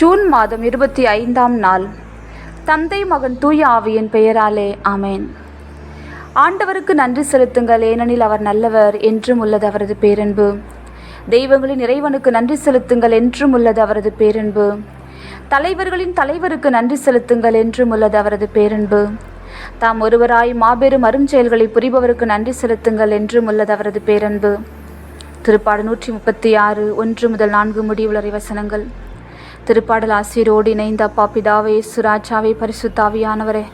June மாதம் இருபத்தி ஐந்தாம் நாள். தந்தை மகன் தூய ஆவியின் பெயராலே ஆமேன். ஆண்டவருக்கு நன்றி செலுத்துங்கள் ஏனெனில் அவர் நல்லவர் என்றும் உள்ளது அவரது பேரன்பு. தெய்வங்களின் இறைவனுக்கு நன்றி செலுத்துங்கள் என்றும் உள்ளது அவரது பேரன்பு. தலைவர்களின் தலைவருக்கு நன்றி செலுத்துங்கள் என்றும் உள்ளது அவரது பேரன்பு. தாம் ஒருவராய் மாபெரும் அருஞ்செயல்களை புரிபவருக்கு நன்றி செலுத்துங்கள் என்றும் உள்ளது அவரது பேரன்பு. திருப்பாடு நூற்றி முப்பத்தி ஆறு ஒன்று முதல் நான்கு முடிவுளரை வசனங்கள். திருப்பாடல் ஆசிரியரோடு இணைந்த அப்பா பிதாவே சுராஜாவே பரிசுத்தாவியானவரே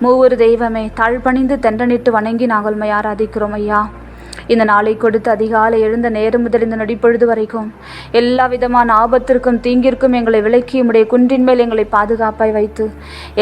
மூவொரு தெய்வமே தாழ்பணிந்து தென்றனிட்டு வணங்கி நாங்கள் உம்மை ஆராதிக்கிறோம் ஐயா. இந்த நாளை கொடுத்து அதிகாலை எழுந்த நேரம் முதல் இந்த நொடிப்பொழுது வரைக்கும் எல்லா விதமான ஆபத்திற்கும் தீங்கிற்கும் எங்களை விலக்கி உடைய குன்றின் மேல் எங்களை பாதுகாப்பாய் வைத்து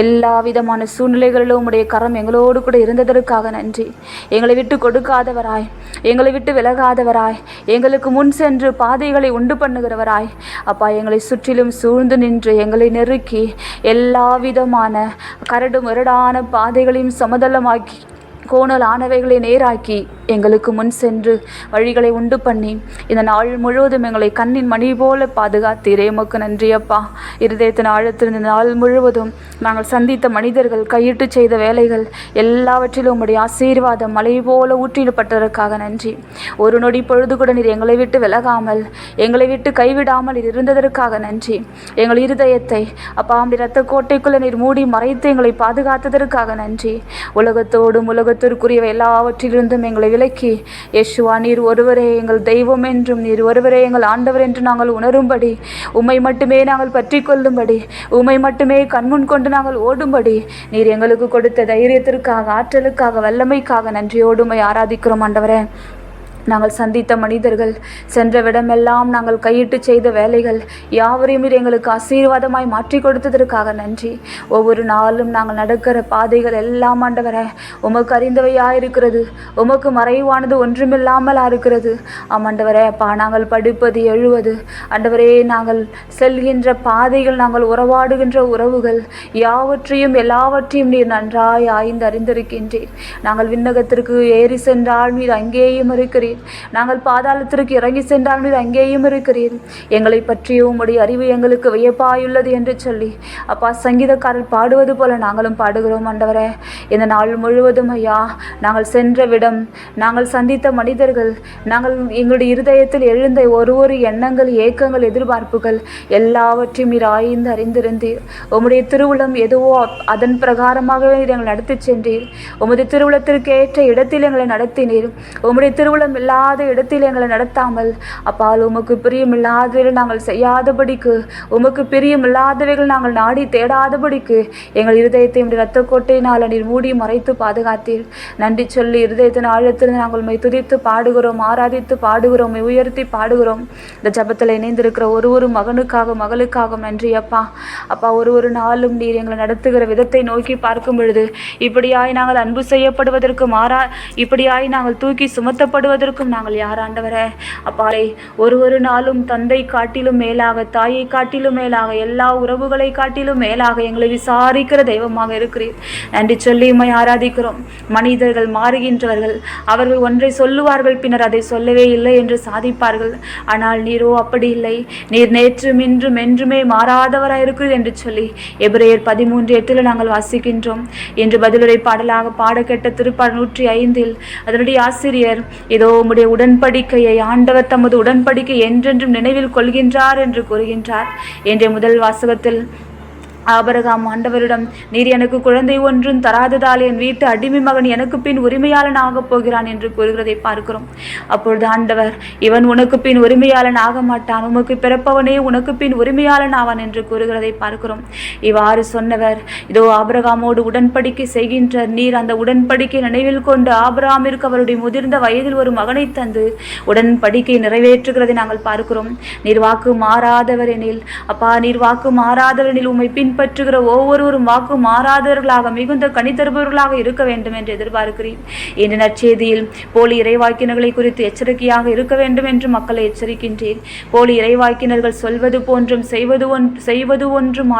எல்லா விதமான சூழ்நிலைகளிலும் உடைய கரம் எங்களோடு கூட இருந்ததற்காக நன்றி. எங்களை விட்டு கொடுக்காதவராய் எங்களை விட்டு விலகாதவராய். எங்களுக்கு முன் சென்று பாதைகளை உண்டு பண்ணுகிறவராய். அப்பா எங்களை சுற்றிலும் சூழ்ந்து நின்று எங்களை நெருக்கி எல்லா விதமான கரடு முரடான பாதைகளையும் சமதளமாக்கி கோணல் ஆனவைகளை நேராக்கி எங்களுக்கு முன் சென்று வழிகளை உண்டு பண்ணி இந்த நாள் முழுவதும் எங்களை கண்ணின் மணி போல பாதுகாத்தீரே. உமக்கு நன்றியப்பா இருதயத்தின் ஆழத்திருந்த நாள் முழுவதும் நாங்கள் சந்தித்த மனிதர்கள் கையிட்டு செய்த வேலைகள் எல்லாவற்றிலும் உம்முடைய ஆசீர்வாதம் மலை போல ஊற்றிடப்பட்டதற்காக நன்றி. ஒரு நொடி பொழுது கூட நீர் எங்களை விட்டு விலகாமல் எங்களை விட்டு கைவிடாமல் இருந்ததற்காக நன்றி. எங்கள் இருதயத்தை அப்பா அப்படி இரத்த கோட்டைக்குள்ள நீர் மூடி மறைத்து எங்களை பாதுகாத்ததற்காக நன்றி. உலகத்தோடும் உலகத்திற்குரியவை எல்லாவற்றிலிருந்தும் எங்களை விலக்கி யேசுவா நீர் ஒருவரே எங்கள் தெய்வம் என்றும் நீர் ஒருவரே எங்கள் ஆண்டவர் என்று நாங்கள் உணரும்படி உம்மை மட்டுமே நாங்கள் பற்றி கொள்ளும்படி உம்மை மட்டுமே கண்முன் கொண்டு நாங்கள் ஓடும்படி நீர் எங்களுக்கு கொடுத்த தைரியத்திற்காக ஆற்றலுக்காக வல்லமைக்காக நன்றியோடு உம்மை ஆராதிக்கிறோம் ஆண்டவரே. நாங்கள் சந்தித்த மனிதர்கள் சென்ற விடமெல்லாம் நாங்கள் கையிட்டு செய்த வேலைகள் யாவரையும் எங்களுக்கு ஆசீர்வாதமாய் மாற்றி கொடுத்ததற்காக நன்றி. ஒவ்வொரு நாளும் நாங்கள் நடக்கிற பாதைகள் எல்லாம் ஆண்டவரே உமக்கு அறிந்தவையாக இருக்கிறது உமக்கு மறைவானது ஒன்றுமில்லாமலா இருக்கிறது ஆமாண்டவரே அப்பா நாங்கள் படிப்பது எழுவது. ஆண்டவரே நாங்கள் செல்கின்ற பாதைகள் நாங்கள் உறவாடுகின்ற உறவுகள் யாவற்றையும் எல்லாவற்றையும் நீர் நன்றாய் ஆய்ந்து அறிந்திருக்கின்றீர். நாங்கள் விண்ணகத்திற்கு ஏறி சென்றால் நீர் அங்கேயும் இருக்கிறீர். நாங்கள் பாதாளத்திற்கு இறங்கி சென்றால் நீர் அங்கேயும் இருக்கிறீர். எங்களை பற்றிய உம்முடைய அறிவு எங்களுக்கு வியப்பாயுள்ளது என்று சொல்லி அப்பா சங்கீதக்காரர் பாடுவது போல நாங்களும் பாடுகிறோம் ஆண்டவரே. இந்த நாள் முழுவதும் ஐயா நாங்கள் சென்ற விடம் நாங்கள் சந்தித்த மனிதர்கள் நாங்கள் எங்களுடைய இருதயத்தில் எழுந்த ஒரு ஒரு எண்ணங்கள் ஏக்கங்கள் எதிர்பார்ப்புகள் எல்லாவற்றையும் நீர் ஆய்ந்து அறிந்திருந்தீர். உம்முடைய திருவுளம் எதுவோ அதன் பிரகாரமாகவே எங்களை நடத்திச் சென்றீர். உமது திருவுளத்திற்கு ஏற்ற இடத்தில் எங்களை நடத்தினீர். உம்முடைய திருவுளம் இல்லாத இடத்தில் எங்களை நடத்தாமல் அப்பால் உமக்கு பிரியமில்லாதவைகள் நாங்கள் செய்யாதபடிக்கு உமக்கு பிரியமில்லாதவைகள் நாங்கள் நாடி தேடாதபடிக்கு எங்கள் இருதயத்தை உடைய ரத்த கோட்டையினால் நீர் மூடி மறைத்து பாதுகாத்தீர். நன்றி சொல்லி இருதயத்தின் ஆழத்திலிருந்து நாங்கள் உண்மை துதித்து பாடுகிறோம் ஆராதித்து பாடுகிறோம் உயர்த்தி பாடுகிறோம். இந்த ஜபத்தில் இணைந்திருக்கிற ஒரு ஒரு மகனுக்காக மகளுக்காக நன்றி அப்பா. அப்பா ஒரு ஒரு நாளும் நீர் எங்களை நடத்துகிற விதத்தை நோக்கி பார்க்கும் பொழுது இப்படியாய் நாங்கள் அன்பு செய்யப்படுவதற்கு மாறா இப்படியாய் நாங்கள் தூக்கி சுமத்தப்படுவதற்கு சுமத்தப்படுவதற்கும் நாங்கள் யார் ஆண்டவரே? ஒரு ஒரு நாளும் தந்தை காட்டிலும் மேலாக தாயை காட்டிலும் மேலாக எல்லா உறவுகளை காட்டிலும் மேலாக எங்களை விசாரிக்கிற தெய்வமாக இருக்கிறீர். நன்றி சொல்லி உண்மை ஆராதிக்கிறோம். மனிதர்கள் மாறுகின்றவர்கள். அவர்கள் ஒன்றை சொல்லுவார்கள் பின்னர் அதை சொல்லவே இல்லை என்று சாதிப்பார்கள். ஆனால் நீரோ அப்படி இல்லை. நீர் நேற்றும் இன்றும் என்றுமே மாறாதவராக இருக்கிறீர் என்று சொல்லி எபிரேயர் பதிமூன்று எட்டில் நாங்கள் வாசிக்கின்றோம். என்று பதிலுரை பாடலாக பாடக்கெட்ட திருப்பாடல் நூற்றி ஐந்தில் அதனுடைய ஆசிரியர் இதோ உம்முடைய உடன்படிக்கையை ஆண்டவர் தமது உடன்படிக்கை என்றென்றும் நினைவில் கொள்கின்றார் என்று கூறுகின்றார். என்ற முதல் வாசகத்தில் ஆபரகாம் ஆண்டவரிடம் நீர் எனக்கு குழந்தை ஒன்றும் தராததால் என் வீட்டு அடிமை மகன் எனக்கு பின் உரிமையாளன் ஆகப் போகிறான் என்று கூறுகிறதை பார்க்கிறோம். அப்பொழுது ஆண்டவர் இவன் உனக்கு பின் உரிமையாளன் ஆக மாட்டான் உமக்கு பிறப்பவனே உனக்கு பின் உரிமையாளன் ஆவான் என்று கூறுகிறதை பார்க்கிறோம். இவ்வாறு சொன்னவர் இதோ ஆபரகாமோடு உடன்படிக்கை செய்கின்ற நீர் அந்த உடன்படிக்கை நினைவில் கொண்டு ஆபரகாமிற்கு அவருடைய முதிர்ந்த வயதில் ஒரு மகனை தந்து உடன்படிக்கை நிறைவேற்றுகிறதை நாங்கள் பார்க்கிறோம். நீர் வாக்கு மாறாதவர் எனில் அப்பா நீர் வாக்கு மாறாதவர் எனில் உம்மை பின் பின்பற்றுகிற ஒவ்வொருவரும் வாக்கு மாறாதவர்களாக மிகுந்த கணிதருபவர்களாக இருக்க வேண்டும் என்று எதிர்பார்க்கிறேன். இன்று நற்செய்தியில் போலி இறைவாக்கினர்களை குறித்து எச்சரிக்கையாக இருக்க வேண்டும் என்று மக்களை எச்சரிக்கின்றேன். போலி இறைவாக்கினர்கள் சொல்வது போன்றும் செய்வது ஒன் செய்வது ஒன்றும்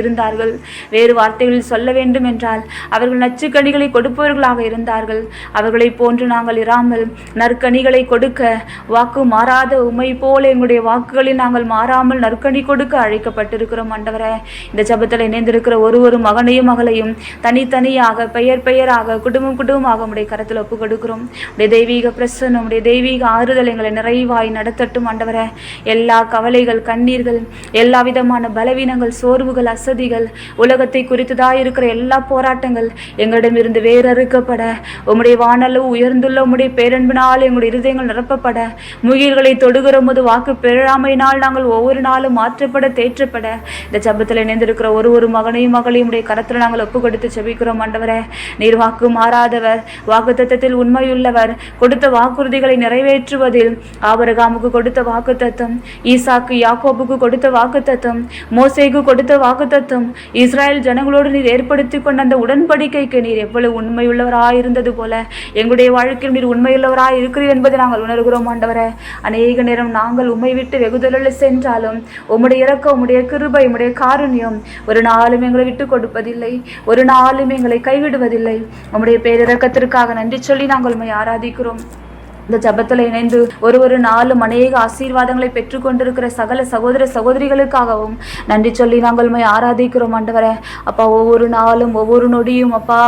இருந்தார்கள். வேறு வார்த்தைகளில் சொல்ல வேண்டும் என்றால் அவர்கள் நச்சுக்கனிகளை கொடுப்பவர்களாக இருந்தார்கள். அவர்களைப் போன்று நாங்கள் இராமல் நற்கனிகளை கொடுக்க வாக்கு மாறாத உமை போல எங்களுடைய வாக்குகளில் நாங்கள் மாறாமல் நற்கனி கொடுக்க அழைக்கப்பட்டிருக்கிறோம் ஆண்டவரே. இந்த ஜபத்தில் இணைந்திருக்கிற ஒரு ஒரு மகனையும் மகளையும் தனித்தனியாக பெயர் பெயராக குடும்பம் குடும்பமாக உடைய கரத்தில் ஒப்பு கொடுக்கிறோம் உடைய தெய்வீக பிரசன்னம் உடைய தெய்வீக ஆறுதல் எங்களை நிறைவாய் நடத்தட்டும் ஆண்டவரே. எல்லா கவலைகள் கண்ணீர்கள் எல்லா விதமான பலவீனங்கள் சோர்வுகள் அசதிகள் உலகத்தை குறித்ததாக இருக்கிற எல்லா போராட்டங்கள் எங்களிடமிருந்து வேறறுக்கப்பட உம்முடைய வானளவு உயர்ந்துள்ள உம்முடைய பேரன்பினால் எங்களுடைய இருதயங்கள் நிரப்பப்பட முயல்களை தொடுகிற போது வாக்கு பெறாமையினால் நாங்கள் ஒவ்வொரு நாளும் மாற்றப்பட தேற்றப்பட இந்த ஜபத்தில் இணைந்திருக்கிற ஒரு ஒரு மகனையும் மகளையும் உடைய கரத்தில் நாங்கள் ஒப்பு கொடுத்து செபிக்கிறோம் ஆண்டவரே. நீர் வாக்கு மாறாதவர் வாக்கு தத்தத்தில் உண்மையுள்ளவர் கொடுத்த வாக்குறுதிகளை நிறைவேற்றுவதில் ஆபரகாமுக்கு கொடுத்த வாக்கு தத்தம் ஈசாக்கு யாக்கோபுக்கு கொடுத்த வாக்கு தத்தம் மோசைக்கு கொடுத்த வாக்கு தத்தம் இஸ்ராயல் ஜனங்களோடு நீர் ஏற்படுத்தி கொண்ட அந்த உடன்படிக்கைக்கு நீர் எவ்வளவு உண்மையுள்ளவராக இருந்தது போல எங்களுடைய வாழ்க்கையில் நீர் உண்மையுள்ளவராக இருக்கிறீர் என்பதை நாங்கள் உணர்கிறோம் ஆண்டவரே. அநேக நேரம் நாங்கள் உண்மை விட்டு வெகுதலில் சென்றாலும் உம்முடைய இறக்க உம்முடைய கிருபை உம்முடைய காருண்யம் ஒரு நாளும் எங்களை விட்டு கொடுப்பதில்லை. ஒரு நாளும் எங்களை கைவிடுவதில்லை. உம்முடைய பேரிறக்கத்திற்காக நன்றி சொல்லி நாங்கள் உண்மை ஆராதிக்கிறோம். இந்த ஜபத்தில் இணைந்து ஒரு ஒரு நாளும் அநேக ஆசீர்வாதங்களை பெற்றுக்கொண்டிருக்கிற சகல சகோதர சகோதரிகளுக்காகவும் நன்றி சொல்லி நாங்கள் உண்மை ஆராதிக்கிறோம் ஆண்டவரே. அப்பா ஒவ்வொரு நாளும் ஒவ்வொரு நொடியும் அப்பா.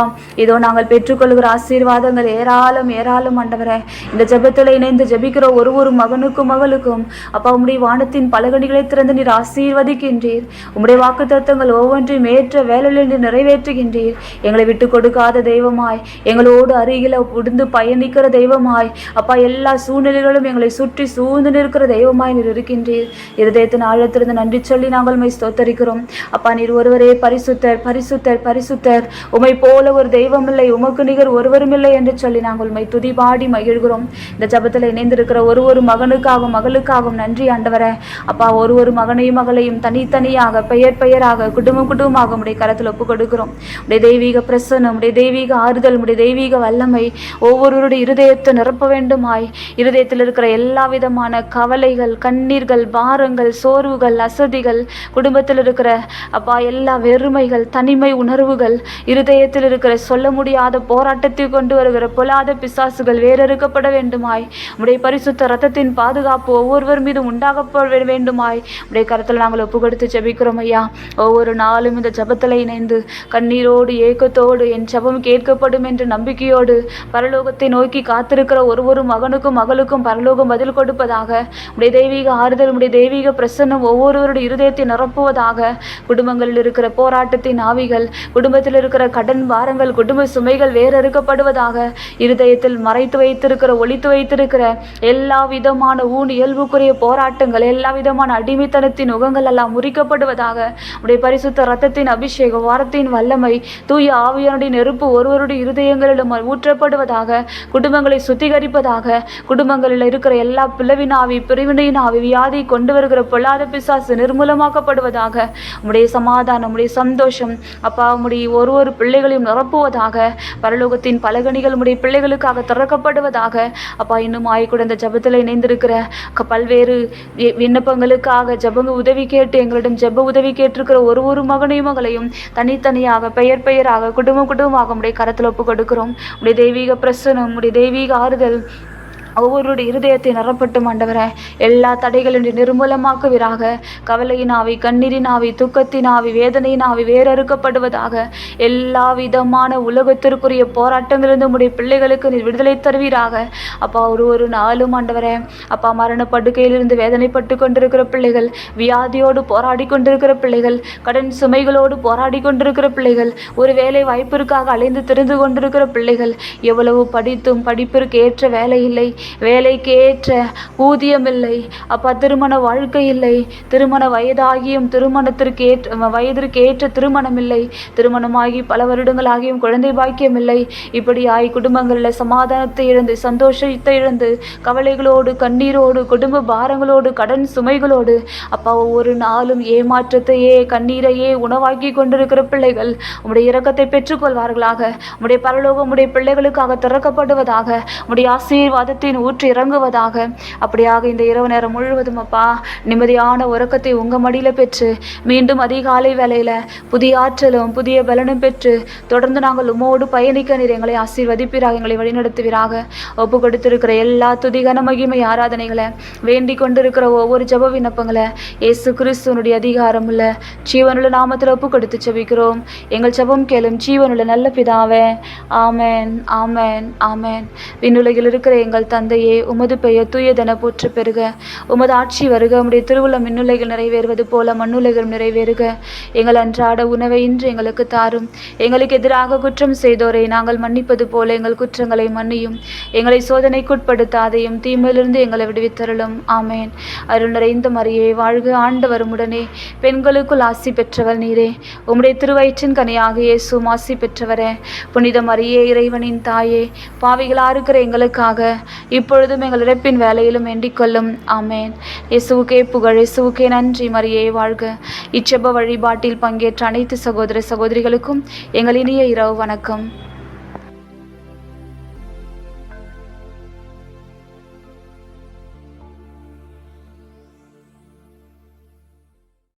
இதோ நாங்கள் பெற்றுக்கொள்கிற ஆசீர்வாதங்கள் ஏராளம் ஏராளம் ஆண்டவரே. இந்த ஜபத்தில் இணைந்து ஜபிக்கிற ஒரு ஒரு மகனுக்கும் மகளுக்கும் அப்பா உம்முடைய வானத்தின் பலகணிகளை திறந்து நீர் ஆசீர்வதிக்கின்றீர். உம்முடைய வாக்கு தத்துவங்கள் ஒவ்வொன்றையும் ஏற்ற வேலையில் நின்று நிறைவேற்றுகின்றீர். எங்களை விட்டு கொடுக்காத தெய்வமாய் எங்களோடு அருகில உடுந்து பயணிக்கிற தெய்வமாய் அப்பா அப்பா எல்லா சூழ்நிலைகளும் எங்களை சுற்றி சூழ்ந்து நிற்கிற தெய்வமாய் நீர் இருக்கின்றீர். இருதயத்தின் ஆழத்திலிருந்து நன்றி சொல்லி நாங்கள் உண்மை ஸ்தோத்தரிக்கிறோம். அப்பா நீர் ஒருவரே பரிசுத்தர் பரிசுத்தர் பரிசுத்தர். உமை போல ஒரு தெய்வம் இல்லை உமக்கு நிகர் ஒருவரும் இல்லை என்று சொல்லி நாங்கள் உண்மை துதிபாடி மகிழ்கிறோம். இந்த ஜபத்தில் இணைந்திருக்கிற ஒரு ஒரு மகனுக்காகவும் மகளுக்காகவும் நன்றி ஆண்டவர. அப்பா ஒரு ஒரு மகனையும் மகளையும் தனித்தனியாக பெயர் பெயராக குடும்பம் குடும்பமாக உடைய கரத்தில் ஒப்பு கொடுக்கிறோம் உடைய தெய்வீக பிரசனம் உடைய தெய்வீக ஆறுதல் உடைய தெய்வீக வல்லமை ஒவ்வொருவருடைய இருதயத்தை நிரப்ப வேண்டும் வேண்டுமாய் இருதயத்தில் இருக்கிற எல்லா விதமான கவலைகள் கண்ணீர்கள் பாரங்கள் சோர்வுகள் அசதிகள் குடும்பத்தில் இருக்கிற அப்பா எல்லா வெறுமைகள் தனிமை உணர்வுகள் இருதயத்தில் இருக்கிற சொல்ல முடியாத போராட்டத்தை கொண்டு வருகிற பொல்லாத பிசாசுகள் வேறறுக்கப்பட வேண்டுமாய். உடைய பரிசுத்த ரத்தத்தின் பாதுகாப்பு ஒவ்வொருவர் மீதும் உண்டாகப்பட வேண்டுமாய். உடைய கருத்தில் நாங்கள் ஒப்பு கொடுத்து ஜெபிக்கிறோம் ஐயா. ஒவ்வொரு நாளும் இந்த ஜபத்தில் இணைந்து கண்ணீரோடு ஏக்கத்தோடு என் ஜபம் கேட்கப்படும் என்ற நம்பிக்கையோடு பரலோகத்தை நோக்கி காத்திருக்கிற ஒரு ஒரு மகனுக்கும் மகளுக்கும் பரலோகம் பதில் கொடுப்பதாக உடைய தெய்வீக ஆறுதல் உடைய தெய்வீக பிரசன்னம் ஒவ்வொருவருடைய இருதயத்தை நிரப்புவதாக குடும்பங்களில் இருக்கிற போராட்டத்தின் ஆவிகள் குடும்பத்தில் இருக்கிற கடன் பாரங்கள் குடும்ப சுமைகள் வேறறுக்கப்படுவதாக இருதயத்தில் மறைத்து வைத்திருக்கிற ஒளித்து வைத்திருக்கிற எல்லா விதமான ஊன் இயல்புக்குரிய போராட்டங்கள் எல்லா விதமான அடிமைத்தனத்தின் முகங்கள் எல்லாம் முறிக்கப்படுவதாக உடைய பரிசுத்த ரத்தத்தின் அபிஷேகம் வாரத்தின் வல்லமை தூய ஆவியனுடைய நெருப்பு ஒருவருடைய இருதயங்களிலும் ஊற்றப்படுவதாக குடும்பங்களை சுத்திகரிப்பதாக குடும்பங்களில் இருக்கிற எல்லா பிளவினாவி பிரிவினையின் ஆவி வியாதி கொண்டு வருகிற பொல்லாத பிசாசு நிர்மூலமாக்கப்படுவதாக உடைய சமாதானம் உடைய சந்தோஷம் அப்பா உம்முடைய ஒரு ஒரு பிள்ளைகளையும் நிரப்புவதாக பரலோகத்தின் பலகணிகள் உடைய பிள்ளைகளுக்காக திறக்கப்படுவதாக அப்பா இன்னும் ஆய்கூட இந்த ஜபத்தில் இணைந்திருக்கிற பல்வேறு வி- விண்ணப்பங்களுக்காக ஜபங்க உதவி கேட்டு எங்களிடம் ஜெப உதவி கேட்டிருக்கிற ஒரு ஒரு மகனையும் மகளையும் தனித்தனியாக பெயர் பெயராக குடும்பம் குடும்பமாக உடைய கரத்தில் ஒப்பு கொடுக்கிறோம் உடைய தெய்வீக பிரசனம் உடைய தெய்வீக ஆறுதல் ஒவ்வொருடைய இருதயத்தை நிரப்பட்டும் ஆண்டவரே. எல்லா தடைகளின்றி நிர்மூலமாக்குவீராக. கவலையின் ஆவி கண்ணீரின் ஆவி துக்கத்தின் ஆவி வேதனையின் ஆவி வேறறுக்கப்படுவதாக எல்லா விதமான உலகத்திற்குரிய போராட்டங்களிலிருந்து உடைய பிள்ளைகளுக்கு நீர் விடுதலை தருவீராக. அப்பா ஒரு ஒரு நாளும் ஆண்டவரே அப்பா மரண படுக்கையிலிருந்து வேதனைப்பட்டு கொண்டிருக்கிற பிள்ளைகள் வியாதியோடு போராடி கொண்டிருக்கிற பிள்ளைகள் கடன் சுமைகளோடு போராடி கொண்டிருக்கிற பிள்ளைகள் ஒரு வேலை வாய்ப்பிற்காக அலைந்து திரிந்து கொண்டிருக்கிற பிள்ளைகள் எவ்வளவு படித்தும் படிப்பிற்கு ஏற்ற வேலை இல்லை. வேலைக்கு ஏற்ற ஊதியம் இல்லை அப்பா திருமண வாழ்க்கை இல்லை திருமண வயதாகியும் திருமணத்திற்கு ஏற்ற வயதிற்கு ஏற்ற திருமணம் இல்லை திருமணமாகி பல வருடங்களாகியும் குழந்தை பாக்கியம் இல்லை இப்படியாய் குடும்பங்களில் சமாதானத்தை இழந்து சந்தோஷத்தை இழந்து கவலைகளோடு கண்ணீரோடு குடும்ப பாரங்களோடு கடன் சுமைகளோடு அப்பா ஒவ்வொரு நாளும் ஏமாற்றத்தையே கண்ணீரையே உணவாக்கி கொண்டிருக்கிற பிள்ளைகள் உம்முடைய இரக்கத்தை பெற்றுக்கொள்வார்களாக. உடைய பரலோகம் உடைய பிள்ளைகளுக்காக திறக்கப்படுவதாக. ஆசீர்வாதத்தை ஆசீர்வாதத்தின் ஊற்றி இறங்குவதாக. அப்படியாக இந்த இரவு நேரம் முழுவதும் அப்பா நிம்மதியான உறக்கத்தை உங்க மடியில பெற்று மீண்டும் அதிகாலை வேலையில் புதிய ஆற்றலும் புதிய பலனும் பெற்று தொடர்ந்து நாங்கள் உமோடு பயணிக்க நீர் எங்களை ஆசீர்வதிப்பீராக எங்களை வழிநடத்துவீராக. ஒப்பு கொடுத்திருக்கிற எல்லா துதிகன மகிமை ஆராதனைகளை வேண்டிக் கொண்டிருக்கிற ஒவ்வொரு ஜப விண்ணப்பங்களை இயேசு கிறிஸ்துவனுடைய அதிகாரம் உள்ள ஜீவனுள்ள நாமத்தில் ஒப்பு கொடுத்து ஜெபிக்கிறோம். எங்கள் ஜபம் கேளும் ஜீவனுள்ள நல்ல பிதாவே. ஆமேன் ஆமேன் ஆமேன். விண்ணுலகில் இருக்கிற எங்கள் தந்தையே உமது பெயர் தூயதென போற்று பெறுக. உமது ஆட்சி வருக. உம்முடைய திருவுள்ள மின்னுலைகள் நிறைவேறுவது போல மண்ணுலைகள் நிறைவேறுக. எங்கள் அன்றாட உணவை இன்று எங்களுக்கு தாரும். எங்களுக்கு எதிராக குற்றம் செய்தோரை நாங்கள் மன்னிப்பது போல எங்கள் குற்றங்களை மன்னியும். எங்களை சோதனைக்குட்படுத்தாதையும் தீமையிலிருந்து எங்களை விடுவித்தருளும். ஆமேன். அருள் நிறைந்த மரியே வாழ்க ஆண்டவர் உடனே பெண்களுக்குள் ஆசி பெற்றவள் நீரே. உம்முடைய திருவயிற்றின் கனியாக இயேசுவும் ஆசி பெற்றவரே. புனித மரியே இறைவனின் தாயே பாவிகளா இருக்கிற எங்களுக்காக இப்பொழுதும் எங்கள் இறப்பின் வேலையிலும் வேண்டிக் கொள்ளும். ஆமேன். இயேசுவுக்கே புகழ் இயேசுவுக்கே நன்றி. மரியே வாழ்க. இச்செப வழிபாட்டில் பங்கேற்ற அனைத்து சகோதர சகோதரிகளுக்கும் எங்கள் இனிய இரவு வணக்கம்.